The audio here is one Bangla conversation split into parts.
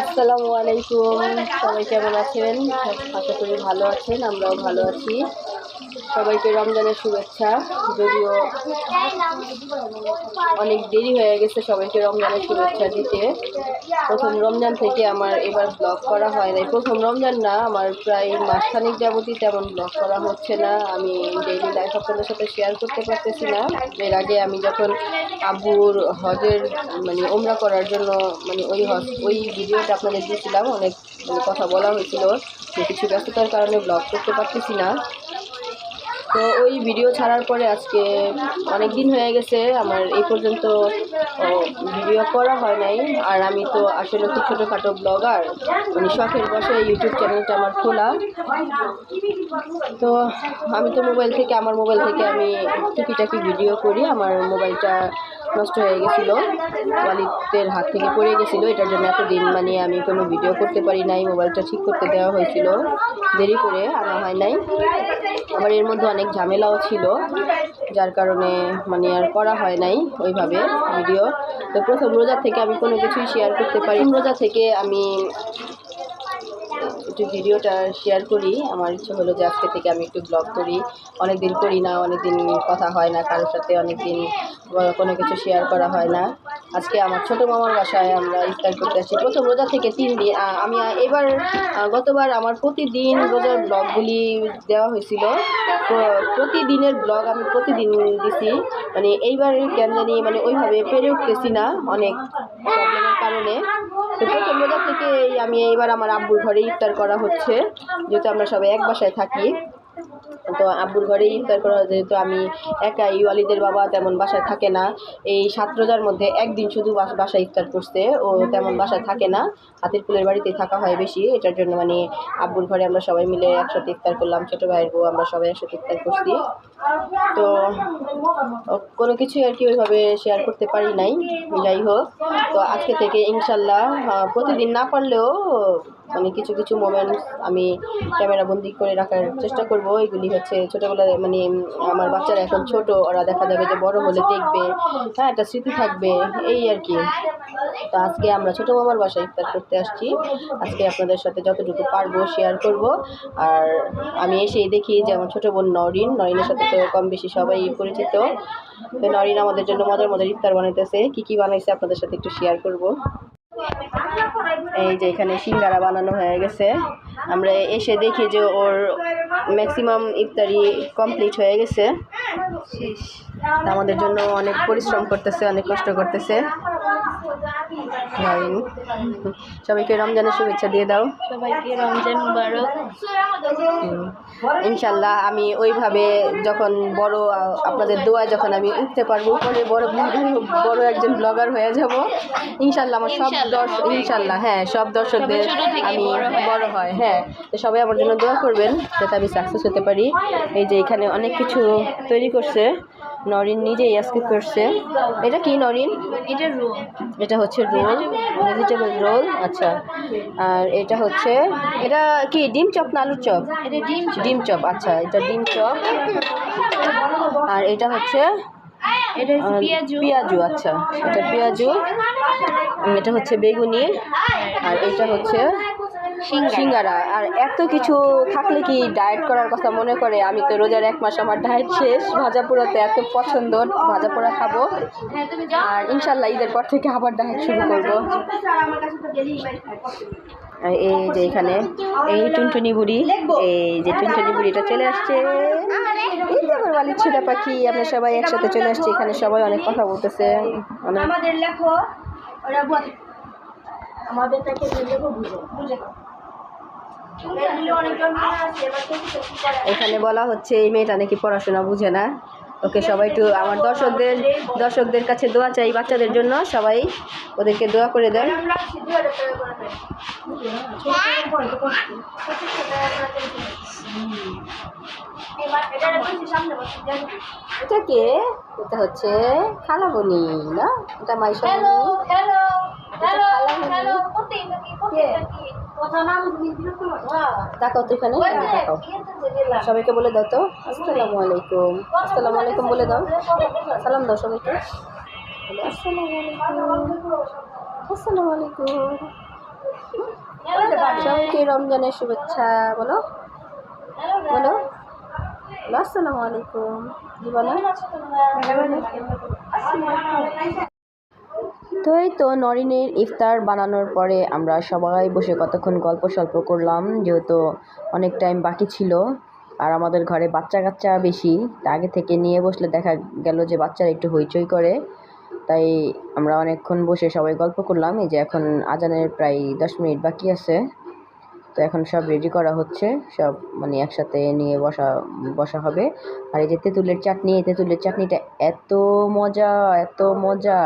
আসসালামু আলাইকুম। সবাই কেমন আছেন? আশা করি ভালো আছেন আমরাও ভালো আছি। সবাইকে রমজানের শুভেচ্ছা। যদিও অনেক দেরি হয়ে গেছে সবাইকে রমজানের শুভেচ্ছা দিতে। প্রথম রমজান থেকে আমার এবার ব্লগ করা হয় নাই। প্রথম রমজান না, আমার প্রায় মাসখানিক যাবতই তেমন ব্লগ করা হচ্ছে না। আমি ডেইলি লাইফ আপনাদের সাথে শেয়ার করতে পারতেছি না। এর আগে আমি যখন আব্বুর হজের মানে ওমরা করার জন্য মানে ওই হজ, ওই ভিডিওটা আপনাদের দিয়েছিলাম, অনেক মানে কথা বলা হয়েছিল কিছু ব্যস্ততার কারণে ব্লগ করতে পারতেছি না। তো ওই ভিডিও ছাড়ার পরে আজকে অনেক দিন হয়ে গেছে, আমার এই পর্যন্ত ভিডিও করা হয় নাই। আর আমি তো আসলে খুব ছোটোখাটো ব্লগার মানে শখের বসে ইউটিউব চ্যানেলটা আমার খোলা। তো আমি তো মোবাইল থেকে, আমার মোবাইল থেকে আমি টুকিটাকি ভিডিও করি, আমার মোবাইলটা নষ্ট হয়ে গেছিল। ওয়ালিদের হাত থেকে পড়ে গেছিল। এটার জন্য এতদিন মানে আমি কোনো ভিডিও করতে পারি নাই। মোবাইলটা ঠিক করতে দেওয়া হয়েছিল। দেরি করে আনা হয় নাই। আবার এর মধ্যে অনেক ঝামেলাও ছিল, যার কারণে মানে আর করা হয় নাই ওইভাবে ভিডিও তো প্রথম রোজা থেকে আমি কোনো কিছুই শেয়ার করতে পারি রোজা থেকে আমি একটু ভিডিওটা শেয়ার করি। আমার ইচ্ছে হলো যে আজকে থেকে আমি একটু ব্লগ করি। অনেক দিন করি না অনেক দিন কথা হয় না কারোর সাথে অনেক দিন কোনো কিছু শেয়ার করা হয় না। আজকে আমার ছোটো মামার বাসায় আমরা ইফতার করতে আসছি। প্রথম রোজা থেকে তিন দিন আমি এবার গতবার আমার প্রতিদিন রোজার ব্লগগুলি দেওয়া হয়েছিল। প্রতিদিনের ব্লগ আমি প্রতিদিন দিছি। মানে এইবার কেন জানি মানে ওইভাবে পেরে উঠতেছি না অনেক প্রবলেমের কারণে। তো প্রথম রোজা থেকে আমি এবার আমার আব্বুর ঘরে ইফতার করা হচ্ছে। যেহেতু আমরা সবাই এক বাসায় থাকি। তো আব্বুর ঘরে ইফতার করা যেহেতু আমি একাই ওয়ালিদের বাবা, তেমন বাসায় থাকে না। এই সাত রোজার মধ্যে একদিন শুধু বাসায় ইফতার করছে, ও তেমন বাসায় থাকে না। হাতির ফুলের বাড়িতেই থাকা হয় বেশি, এটার জন্য মানে আব্বুর ঘরে আমরা সবাই মিলে একসাথে ইফতার করলাম, ছোটো ভাইয়ের বউ, আমরা সবাই একসাথে ইফতার করছি। তো কোনো কিছুই আর কি ওইভাবে শেয়ার করতে পারি নাই, যাই হোক। তো আজকে থেকে ইনশাল্লাহ প্রতিদিন না পারলেও মানে কিছু কিছু মোমেন্টস আমি ক্যামেরা বন্দি করে রাখার চেষ্টা করব। এগুলি হচ্ছে ছোটোবেলায় মানে আমার বাচ্চারা এখন ছোট, ওরা দেখা যাবে যে বড় হলে দেখবে হ্যাঁ একটা স্মৃতি থাকবে, এই আর কি। তো আজকে আমরা ছোটো মামার বাসায় ইফতার করতে আসছি। আজকে আপনাদের সাথে যতটুকু পারব শেয়ার করব। আর আমি এসেই দেখি যে আমার ছোটো বোন নরিন, নরিনের সাথে তো কম বেশি সবাই পরিচিত। তো নরিন আমাদের জন্য মজার মজার ইফতার বানাইতেছে। কী কী বানাইছে আপনাদের সাথে একটু শেয়ার করব। এই যে এখানে সিঙ্গারা বানানো হয়ে গেছে। আমরা এসে দেখি যে ওর ম্যাক্সিমাম ইফতারি কমপ্লিট হয়ে গেছে। আমাদের জন্য অনেক পরিশ্রম করতেছে, অনেক কষ্ট করতেছে। সবাইকে রমজানের শুভেচ্ছা দিয়ে দাও। সবাইকে রমজান মুবারক। ইনশাল্লাহ আমি ওইভাবে যখন বড় আপনাদের দোয়া যখন আমি উঠতে পারব পরে বড় বড় একজন ব্লগার হয়ে যাব। ইনশাল্লাহ আমার সব দর্শক ইনশাল্লাহ হ্যাঁ সব দর্শকদের আমি বড় বড় হয় হ্যাঁ। তো সবাই আমার জন্য দোয়া করবেন যাতে আমি সাকসেস হতে পারি। এই যে এখানে অনেক কিছু তৈরি করছে। নরিন নিজেই আজকে করছে। এটা কি নরিন? এটা রুম এটা হচ্ছে রোল ভেজিটেবল রোল আচ্ছা। আর এটা হচ্ছে এটা কি ডিম চপ না আলুর চপ? এটা ডিম ডিম চপ আচ্ছা এটা ডিম চপ। আর এটা হচ্ছে পেঁয়াজু। আচ্ছা এটা পেঁয়াজু। এটা হচ্ছে বেগুনি। আর এটা হচ্ছে সিঙ্গারা। আর এত কিছু থাকলে কি ডায়েট করার কথা মনে করে? আমি তো রোজার এক মাস আমার ডায়েট শেষ ভাজা পোড়াতে এত পছন্দ ভাজা পোড়া খাব। হ্যাঁ আর ইনশাল্লাহ ঈদের পর থেকে আবার ডায়েট শুরু করব। এই যে এখানে এই টুনটুনি বুড়ি এই যে টুনটুনি বুড়িটা চলে আসছে। আমার বালির ছেলে পাখি আমরা সবাই একসাথে চলে আসছি। এখানে সবাই অনেক কথা বলতেছে। আমাদের লেখো ওরা আমাদেরটাকে লেখো বুঝে এখানে বলা হচ্ছে, এই মেয়েটা নাকি পড়াশোনা বুঝে না। ওকে সবাই একটু, আমার দর্শকদের দর্শকদের কাছে দোয়া চাই বাচ্চাদের জন্য। সবাই ওদেরকে দোয়া করে দেন। এটা কে? এটা হচ্ছে খালাবনি না? এটা মাইশা হ্যালো হ্যালো হ্যাঁ তাকাও তো এখানে। ওই যে, হ্যাঁ, তাকাও। সবাইকে বলে দাও তো। আসসালামু আলাইকুম। আসসালামু আলাইকুম বলে দাও। সালাম দাও সবাইকে। আসসালামু আলাইকুম। আসসালামু আলাইকুম। সবাইকে রমজানের শুভেচ্ছা। বলো। বলো। আসসালামু আলাইকুম। জি বলো? তো এই তো নরিনের ইফতার বানানোর পরে আমরা সবাই বসে কতক্ষণ গল্প সল্প করলাম, যেহেতু অনেক টাইম বাকি ছিল আর আমাদের ঘরে বাচ্চা কাচ্চা বেশি, তা আগে থেকে নিয়ে বসলে দেখা গেল যে বাচ্চারা একটু হইচই করে। তাই আমরা অনেকক্ষণ বসে সবাই গল্প করলাম, এই যে এখন আজানের প্রায় দশ মিনিট বাকি আছে। তো এখন সব রেডি করা হচ্ছে। সব মানে একসাথে নিয়ে বসা বসা হবে। আর এই যে তেঁতুলের চাটনি, এই তেঁতুলের চাটনিটা এত মজা এত মজা।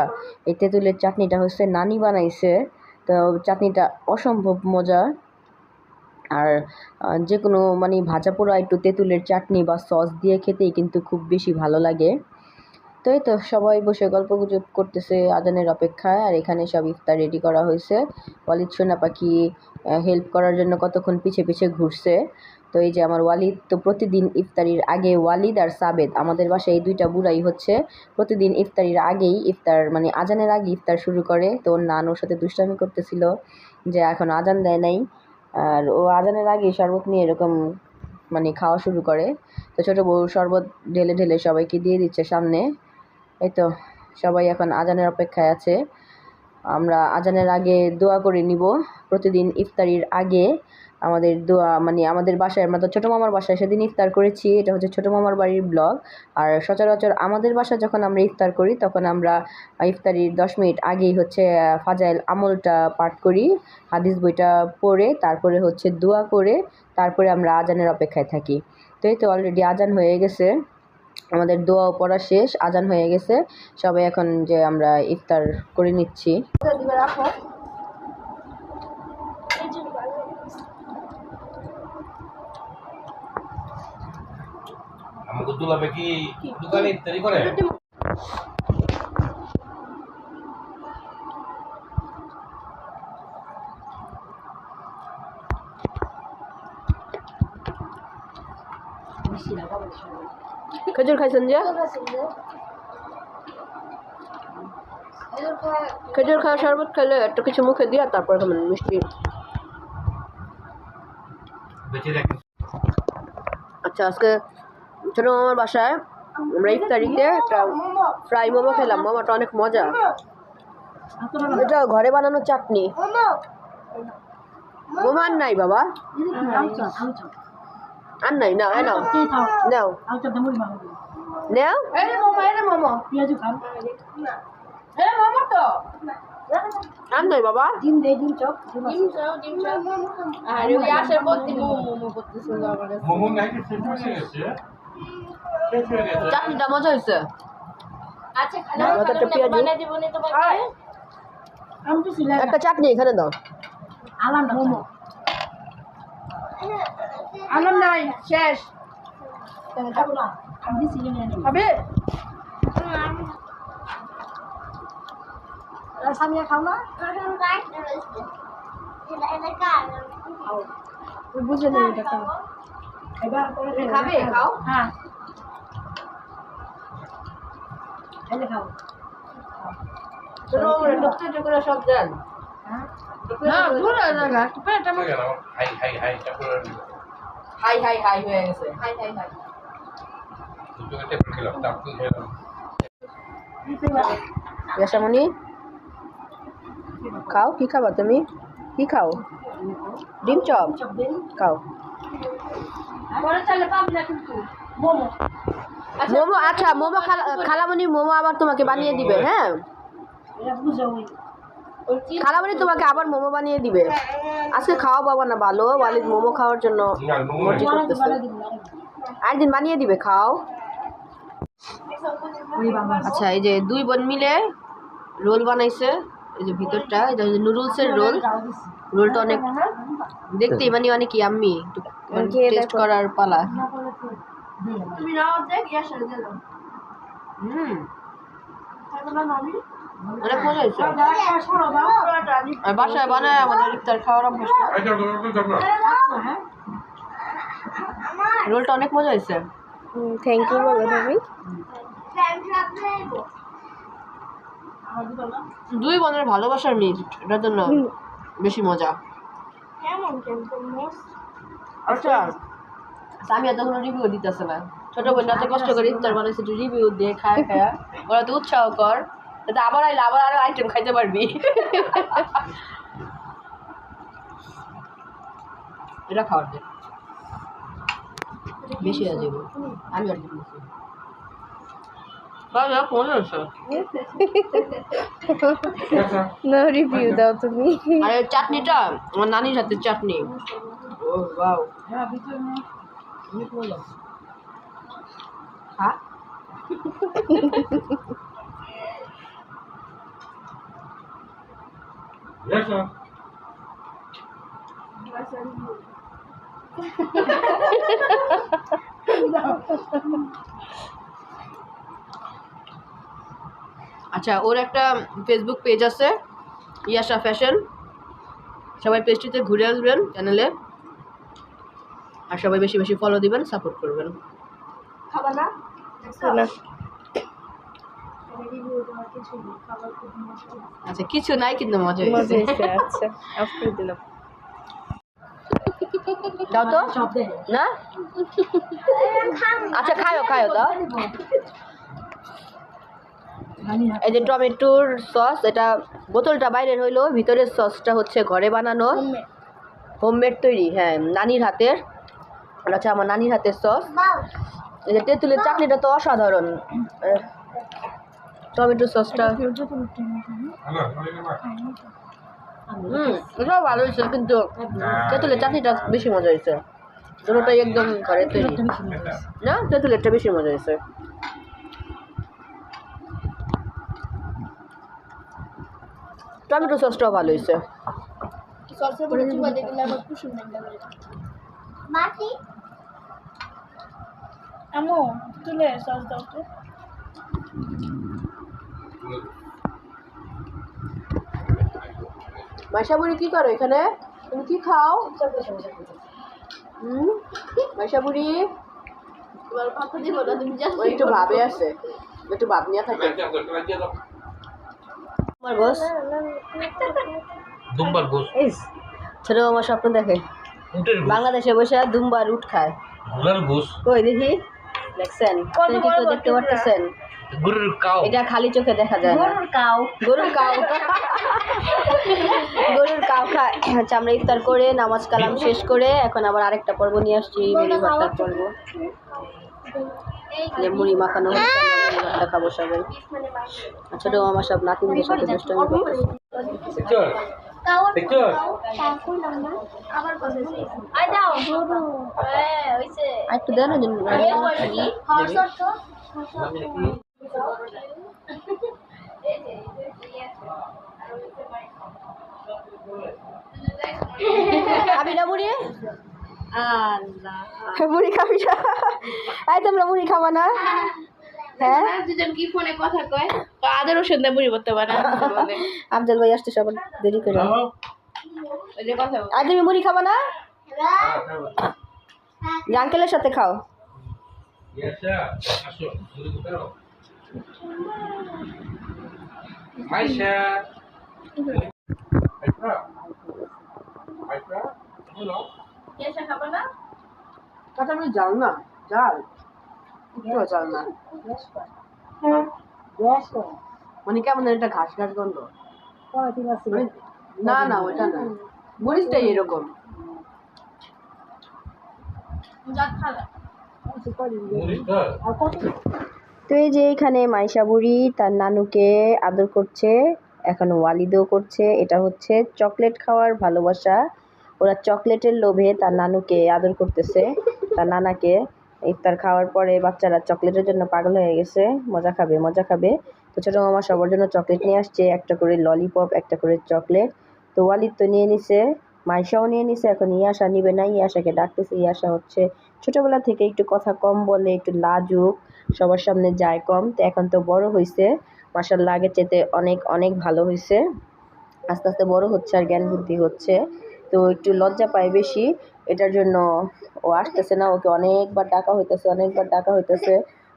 এই তেঁতুলের চাটনিটা হচ্ছে নানি বানাইছে। তো চাটনিটা অসম্ভব মজা। আর যে কোনো মানে ভাজা পোড়া একটু তেঁতুলের চাটনি বা সস দিয়ে খেতেই কিন্তু খুব বেশি ভালো লাগে। তো এই তো সবাই বসে গল্প গুজব করতেছে আজানের অপেক্ষায়, আর এখানে সব ইফতার রেডি করা হয়েছে। ওয়ালিদ সোনা পাখি হেল্প করার জন্য কতক্ষণ পিছে পিছে ঘুরছে। তো এই যে আমার ওয়ালিদ, তো প্রতিদিন ইফতারির আগে ওয়ালিদ আর সাবেদ, আমাদের বাসায় এই দুইটা বুড়াই হচ্ছে, প্রতিদিন ইফতারির আগেই ইফতার মানে আজানের আগে ইফতার শুরু করে। তো ওর নান ওর সাথে দুষ্টামি করতেছিল যে এখন আজান দেয় নাই, আর ও আজানের আগে শরবত নিয়ে এরকম মানে খাওয়া শুরু করে। তো ছোটো বউ শরবত ঢেলে ঢেলে সবাইকে দিয়ে দিচ্ছে সামনে। এই তো, সবাই এখন আজানের অপেক্ষায় আছে। আমরা আজানের আগে দোয়া করে নিব। প্রতিদিন ইফতারির আগে আমাদের দোয়া মানে আমাদের বাসায়, আমরা তো ছোটো মামার বাসায় সেদিন ইফতার করেছি। এটা হচ্ছে ছোটো মামার বাড়ির ব্লগ। আর সচরাচর আমাদের বাসায় যখন আমরা ইফতার করি, তখন আমরা ইফতারির দশ মিনিট আগেই হচ্ছে ফাজাইল আমলটা পাঠ করি, হাদিস বইটা পড়ে, তারপরে হচ্ছে দোয়া করে, তারপরে আমরা আজানের অপেক্ষায় থাকি। তো এই তো অলরেডি আজান হয়ে গেছে। আমাদের দোয়াও পড়া শেষ আজান হয়ে গেছে। সবাই এখন যে আমরা ইফতার করে নিচ্ছি। কি দোকানে করে? খেজুর খাইছেন যে খেজুর খাওয়া শরবত খেলে একটা কিছু মুখে দিয়া তারপর খাবেন মিষ্টি। আচ্ছা আজকে ছোটো মামার বাসায়। আমরা ইফতারিতে একটা ফ্রাই মোমো খেলাম। মোমোটা অনেক মজা। এটা ঘরে বানানো চাটনি। মোমো। আর নাই বাবা। আর নাই না এ নাও নাও নাও এই মোমো এই মোমো এই মোমো তো আর নাই বাবা ডিম দে ডিম চপ ডিম চপ ডিম চপ আর ওই আসার পর দিন মোমো করতেছিল আমার কাছে মোমো নাকি শেষ হয়ে গেছে শেষ হয়ে গেছে চাটনিটা মজা হয়েছে আচ্ছা পেঁয়াজি। বানাই দিব নি তোমাকে আমি তো একটা চাটনি এখানে দাও আলাম মোমো আলাম নাই শেষ। হবে? সামিয়া খাও না? বুঝে নেই এটা খাবে? খাও। হ্যাঁ। খাও। ছোটো করে সব দেন না দূর জায়গা হাই হাই হাই তারপরে হাই হাই হাই হয়ে গেছে। হাই হাই হাই। ইয়াসামণি খাও কি খাবা তুমি? কি খাও? ডিম চপ? খাও। মোমো। আচ্ছা মোমো খালা খালামণি মোমো আবার তোমাকে বানিয়ে দিবে হ্যাঁ? খালামণি তোমাকে আবার মোমো বানিয়ে দিবে। আজকে খাওয়া বাবা না ভালো। ওয়ালিদ মোমো খাওয়ার জন্য না মর্জি করতেছে। একদিন বানিয়ে দিবে খাও। আচ্ছা এই যে দুই বোন মিলে রোল বানাইছে। এই যে ভিতরটা এটা হচ্ছে নুডলসের রোল। রোলটা অনেক দেখতেই মানে অনেক ইয়াম্মি টেস্ট করার পালা। তুমি নাও দেখ ইয়া হুম। অনেক মজা হয়েছে। বাসায় বানায় আমাদের ইফতার খাওয়ার অভ্যাস রোলটা অনেক মজা হয়েছে। থ্যাংক ইউ বলো তুমি। দুই বোনের ভালোবাসার মিট এটার জন্য বেশি মজা। কেমন কেমন মোস আচ্ছা আমি এত কোনো রিভিউ দিতেছে না। ছোট বোন এত কষ্ট করে ইফতার বানাইছে রিভিউ দিয়ে খায় খায়। ওরা তো উৎসাহ কর। যাতে আবার আইলে আবার আরও আইটেম খাইতে পারবি। এটা খাওয়ার দে। বেশি হয়ে যাবে আমি নো রিভিউ দাও তুমি। আর চাটনিটা আমার নানির হাতের চাটনি। ও হ্যাঁ? Yes, sir. আচ্ছা ওর একটা ফেসবুক পেজ আছে ইয়াশা ফ্যাশন সবাই পেজটিতে ঘুরে আসবেন চ্যানেলে আর সবাই বেশি বেশি ফলো দিবেন সাপোর্ট করবেন। খাবার না না রিভিউ দেওয়ার কিছু নেই খাবার খুব মজা আচ্ছা কিছু নাই কিন্তু মজা মজা হয়েছে আচ্ছা অফ করে দিলাম। দাও তো। না? আচ্ছা খায়ো খায়ো দাও। এই যে টমেটোর সস এটা বোতলটা বাইরের হইল ভিতরের সসটা হচ্ছে ঘরে বানানো। হোমমেড তৈরি হ্যাঁ নানির হাতের। হচ্ছে আমার নানির হাতের সস। এই যে তেঁতুলের চাটনিটা তো অসাধারণ। টমেটো সসটা। হুম এটাও ভালো হয়েছে কিন্তু তেঁতুলের চাটনিটা বেশি মজা হয়েছে। দুটোটাই একদম ঘরে তৈরি। না তেঁতুলেরটা বেশি মজা হয়েছে। টমেটো সসটাও ভালো হয়েছে। আমো তুলে সস দাও তো। মাইশাবুড়ি কি করো এখানে? তুমি কি খাও? হুম? মাইশাবুড়ি তোমার কথা দিব না তুমি জাস্ট একটু ভাবে আছে। একটু ভাব নিয়ে থাকে। আমার বস দুম্বার গোস। ছোট আমার স্বপ্ন দেখে। বাংলাদেশে বসে দুমবার উঠ খায়। ঘোড়ার কই দেখি? দেখছেন? কি দেখতে পারতেছেন? গরুর কাউ। এটা খালি চোখে দেখা যায় গরুর কাউ। গরুর কাউ। গরুর কাউ খায় আচ্ছা আমরা ইফতার করে নামাজ কালাম শেষ করে এখন আবার আরেকটা পর্ব নিয়ে আসছি মুড়ি ভর্তার পর্ব। যে মুড়ি মাখানো হচ্ছে আমরা মুড়ি ভর্তা খাব সবাই ছোট মামা সব নাতিনদের সাথে দুষ্টমি করতেছে পিকচার। পিকচার। আবার কথা আই দাও। গরু। হ্যাঁ হইছে আর একটু দেন খাবি না মুড়ি মুড়ি খাবি না? তোমরা মুড়ি খাবা না? হ্যাঁ? দুজন কি ফোনে কথা কয়? করতে পারে আফজাল ভাই আসতে সবার দেরি করে। আর তুমি মুড়ি খাবা না? আঙ্কেলের সাথে খাও। কেসা খাবে না? আমি জাল না জাল। একটু জাল না। মানে কেমন একটা ঘাস ঘাস গন্ধ। মানে- না না ওটা না। মরিচটাই এরকম। যা খালা। মুড়ি ধর তো এই যে এখানে মাইশা বুড়ি তার নানুকে আদর করছে, এখন ওয়ালিদও করছে। এটা হচ্ছে চকলেট খাওয়ার ভালোবাসা। ওরা চকলেটের লোভে তার নানুকে আদর করতেছে। তার নানাকে ইফতার খাওয়ার পরে বাচ্চারা চকলেটের জন্য পাগল হয়ে গেছে। মজা খাবে মজা খাবে। তো ছোটো মামা সবার জন্য চকলেট নিয়ে আসছে। একটা করে ললিপপ, একটা করে চকলেট। তো ওয়ালিদ তো নিয়ে নিছে, মাইশাও নিয়ে নিছে। এখন ইয়াসা নিবে না। ইয়াসাকে ডাকতেছে। ইয়াসা হচ্ছে ছোটোবেলা থেকে একটু কথা কম বলে, একটু লাজুক। সবার সামনে যায় কম। তো এখন তো বড় হয়েছে মাসাল্লাহ আগের চেতে অনেক অনেক ভালো হয়েছে আস্তে আস্তে বড় হচ্ছে আর জ্ঞান বুদ্ধি হচ্ছে। তো একটু লজ্জা পায় বেশি। এটার জন্য ও আসতেছে না, ওকে অনেকবার ডাকা হইতেছে, অনেকবার ডাকা হইতেছে।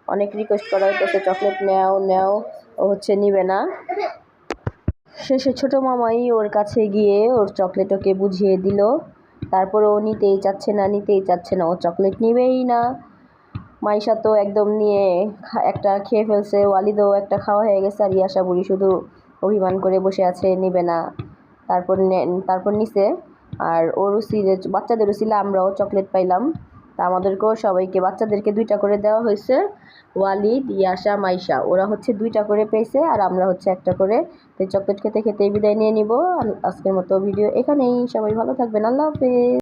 অনেক রিকোয়েস্ট করা হইতেছে চকলেট নেও নেও ও হচ্ছে নিবে না। শেষে ছোটো মামাই ওর কাছে গিয়ে ওর চকলেট ওকে বুঝিয়ে দিল। তারপরে ও নিতেই চাচ্ছে না, নিতেই চাচ্ছে না। ও চকলেট নিবেই না। মাইশা তো একদম নিয়ে একটা খেয়ে ফেলছে, ওয়ালিদও একটা খাওয়া হয়ে গেছে আর ইয়াসা বুড়ি শুধু অভিমান করে বসে আছে, নেবে না। তারপর তারপর নিছে। আর ওর উচিলে বাচ্চাদের উচিলে আমরাও চকলেট পাইলাম। তা আমাদেরকেও সবাইকে, বাচ্চাদেরকে দুইটা করে দেওয়া হয়েছে, ওয়ালিদ ইয়াসা মাইশা। ওরা হচ্ছে দুইটা করে পেয়েছে আর আমরা হচ্ছে একটা করে। চকলেট খেতে খেতে বিদায় নিয়ে নিব। আজকের মতো ভিডিও এখানেই। সবাই ভালো থাকবেন। আল্লাহ হাফেজ।